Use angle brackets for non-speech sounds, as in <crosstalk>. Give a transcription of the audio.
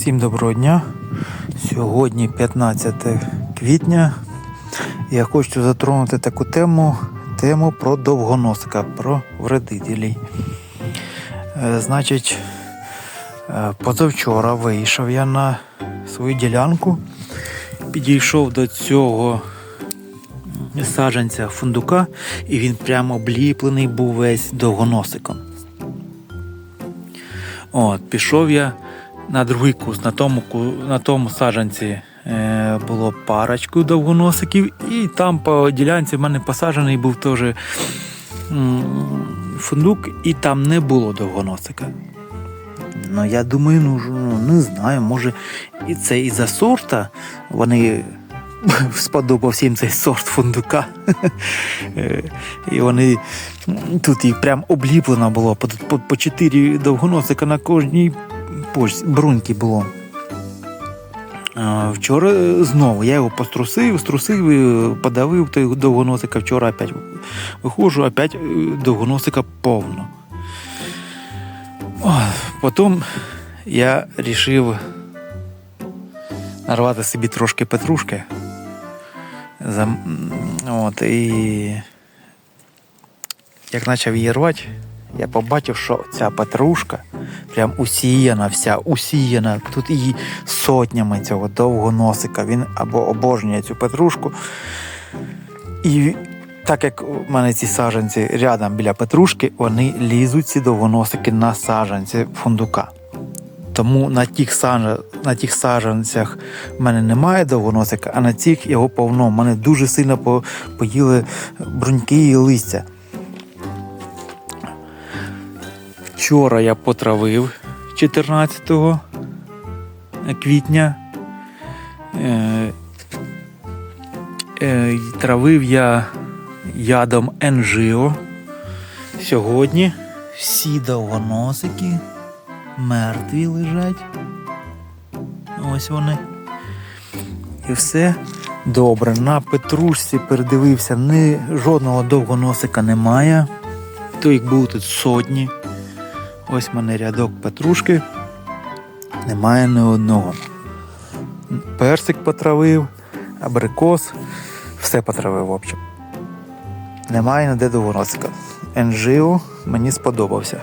Всім доброго дня. Сьогодні 15 квітня. Я хочу затронути таку тему, тему про довгоносика, про вредителей. Е, Значить, е, позавчора вийшов я на свою ділянку, підійшов до цього саджанця фундука, і він прямо обліплений був весь довгоносиком. От, пішов я на другий кус. На тому, на тому саджанці е, було парочку довгоносиків, і там по ділянці в мене посаджений був теж фундук, і там не було довгоносика. Ну, я думаю, ну, ну не знаю, може, і це із-за сорта вони <laughs> сподобався їм цей сорт фундука. <laughs> Е, І вони тут їх прям обліплено було по, по, довгоносика на кожній бруньки було. Вчора е, знову я його пострусив, струсив, е, подавив той довгоносика. Вчора опять виходжу, опять е, довгоносика повно. Потім я вирішив нарвати собі трошки петрушки. От, і як почав її рвати, я побачив, що ця петрушка прям усіяна, вся усіяна. Тут її сотнями цього довгоносика. Він або обожнює цю петрушку. І так як у мене ці саджанці рядом біля петрушки, вони лізуть ці довгоносики на саджанці фундука. Тому на тих, сажа, на тих саджанцях в мене немає довгоносика, а на цих його повно. У мене дуже сильно по, поїли бруньки і листя. Вчора я потравив 14 квітня. Е, е, травив я ядом Енжіо. Сьогодні всі довгоносики мертві лежать. Ось вони. І все добре. На петрушці передивився, ні, жодного довгоносика немає. То їх було тут сотні. Ось в мене рядок петрушки. Немає ні одного. Персик потравив, абрикос, все потравив, в общем. Немає ніде довгоносика. Енжио мені сподобався.